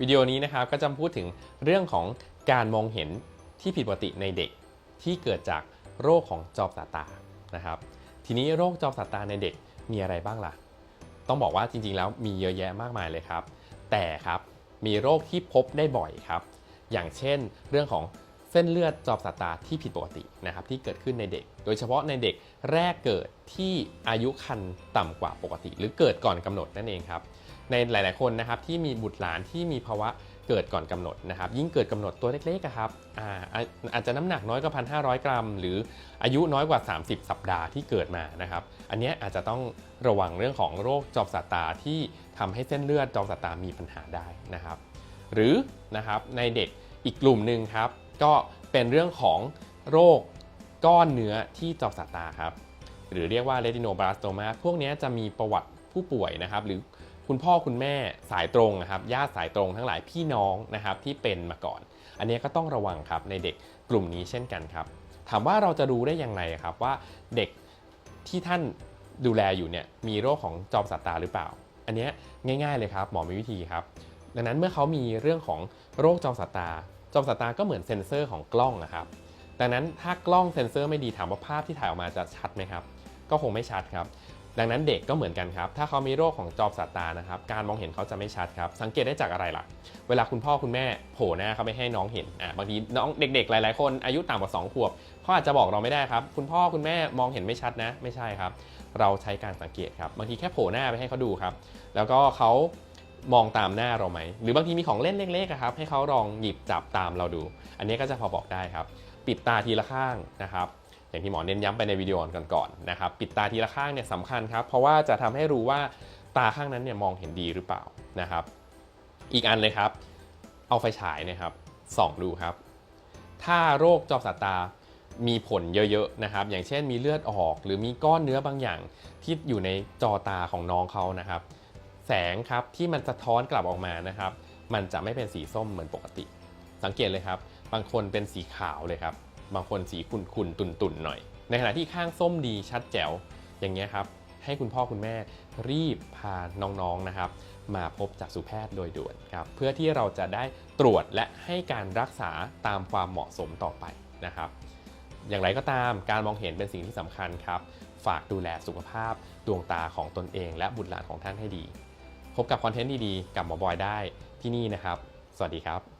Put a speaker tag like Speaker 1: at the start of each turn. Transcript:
Speaker 1: วิดีโอนี้นะครับก็จะพูดถึงเรื่องของการมองเห็นที่ผิดปกติในเด็ก ที่เกิดจากโรคของจอประสาตานะครับ ทีนี้โรคจอประสาตาในเด็กมีอะไรบ้างล่ะ ต้องบอกว่าจริงๆ แล้วมีเยอะแยะมากมายเลยครับ แต่ครับมีโรคที่พบได้บ่อยครับ อย่างเช่น เรื่องของเส้นเลือดจอประสาตาที่ผิดปกตินะครับที่เกิดขึ้นในเด็ก โดยเฉพาะในเด็กแรกเกิดที่อายุครรภ์ต่ำกว่าปกติ หรือเกิดก่อนกำหนดนั่นเองครับ ในหลาย ๆ คนนะครับที่มีบุตรหลานที่มีภาวะเกิดก่อนกำหนดนะครับ ยิ่งเกิดกำหนดตัวเล็กๆครับอาอาจจะน้ำหนักน้อยกว่า1,500กรัม หรืออายุน้อยกว่า 30 สัปดาห์ที่เกิดมานะครับ อันนี้อาจจะต้องระวังเรื่องของโรคจอประสาตาที่ทำให้เส้นเลือดจอประสาตามีปัญหาได้นะครับ หรือนะครับในเด็กอีกกลุ่มหนึ่งครับ ก็เป็นเรื่องของโรคก้อนเนื้อที่จอประสาตาครับหรือเรียกว่า retinoblastomma พวกนี้จะมีประวัติผู้ป่วยนะครับ หรือ คุณพ่อคุณแม่สายตรงนะครับญาติสายตรงทั้งหลายพี่น้องนะครับที่เป็นมาก่อน อันนี้ก็ต้องระวังครับในเด็กกลุ่มนี้เช่นกันครับ ถามว่าเราจะรู้ได้อย่างไรครับว่าเด็กที่ท่านดูแลอยู่เนี่ยมีโรคของจอประสาทตาหรือเปล่า อันนี้ง่าย ๆเลยครับ หมอมีวิธีครับ ดังนั้นเมื่อเขามีเรื่องของโรคจอประสาทตา จอประสาทตาก็เหมือนเซ็นเซอร์ของกล้องนะครับ ดังนั้นถ้ากล้องเซ็นเซอร์ไม่ดีถามว่าภาพที่ถ่ายออกมาจะชัดไหมครับ ก็คงไม่ชัดครับ ดังนั้นเด็กก็เหมือนกันครับ ถ้าเขามีโรคของจอประสาตานะครับ การมองเห็นเขาจะไม่ชัดครับ สังเกตได้จากอะไรล่ะ เวลาคุณพ่อคุณแม่โผล่หน้าเขาไม่ให้น้องเห็น อ่าบางทีน้องเด็กๆ หลายๆ คนอายุต่ำกว่า 2 ขวบเขาอาจจะบอกเราไม่ได้ครับ คุณพ่อคุณแม่มองเห็นไม่ชัดนะ ไม่ใช่ครับ เราใช้การสังเกตครับ บางทีแค่โผล่หน้าไปให้เขาดูครับ แล้วก็เขามองตามหน้าเราไหม หรือบางทีมีของเล่นเล็กๆครับ ให้เขาลองหยิบจับตามเราดู อันนี้ก็จะพอบอกได้ครับ ปิดตาทีละข้างนะครับ อย่างที่หมอเน้นย้ำไปในวิดีโอก่อนๆนะครับปิดตาทีละข้างเนี่ยสำคัญครับ เพราะว่าจะทำให้รู้ว่าตาข้างนั้นเนี่ยมองเห็นดีหรือเปล่านะครับ อีกอันเลยครับ เอาไฟฉายนะครับส่องดูครับ ถ้าโรคจอประสาทตามีผลเยอะๆนะครับ อย่างเช่นมีเลือดออก หรือมีก้อนเนื้อบางอย่างที่อยู่ในจอตาของน้องเขานะครับ แสงครับที่มันสะท้อนกลับออกมานะครับ มันจะไม่เป็นสีส้มเหมือนปกติ สังเกตเลยครับ บางคนเป็นสีขาวเลยครับ บางคนสีขุ่นๆตุ่นๆหน่อย ในขณะที่ข้างส้มดีชัดแจ๋วอย่างเงี้ยครับให้คุณพ่อคุณแม่รีบพาน้องๆนะครับ มาพบจักษุแพทย์โดยด่วนครับเพื่อที่เราจะได้ตรวจและให้การรักษาตามความเหมาะสมต่อไปนะครับ อย่างไรก็ตามการมองเห็นเป็นสิ่งที่สำคัญครับ ฝากดูแลสุขภาพดวงตาของตนเอง และบุตรหลานของท่านให้ดี พบกับคอนเทนต์ดีๆ กับหมอบอยได้ที่นี่นะครับ สวัสดีครับ